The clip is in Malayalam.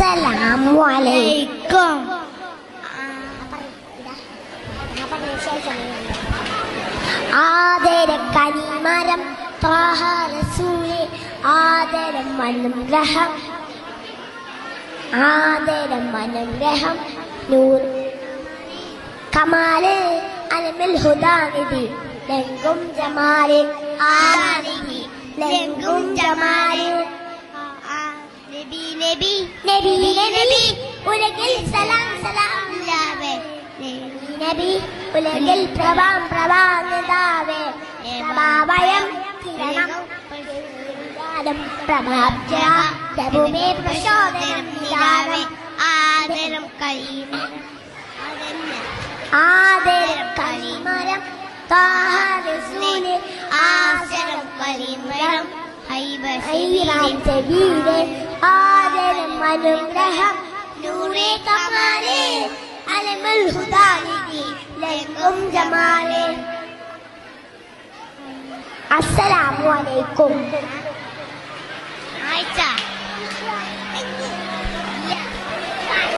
അസ്സലാമു അലൈക്കും ആദര കനിമരം റസൂലെ ആദരം അനുഗ്രഹം ആദരം അനുഗ്രഹം നൂർ കമാൽ അലമിൽ ഹുദാനിധി ലങ്കും ജമാൽ ആരാനിധി ലങ്കും ജമാൽ നബി നബി നബി നബി. ഉലകിൽ സലാം സലാം ലാവേ നബി ഉലകിൽ പ്രഭാം പ്രഭാനിതാവേ പ്രഭാവയം കിരണം പ്രഭാബ്ജ പ്രഭുമേ പ്രചോദനം നിലാവേ ആദരം കരീമരം ആദരം കളിമരം താഹരസൂലെ ആദരം കരീമരം ഹൈബ സബീലെ ആദരം അനുഗ്രഹം നൂറേ കമാലേ അലമുൽ ഹുദാനിധി ലങ്കും ജമാലേ അസ്സലാമു അലൈക്കും